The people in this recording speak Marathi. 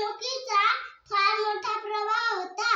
फसवणुकीचा फार मोठा प्रभाव होता.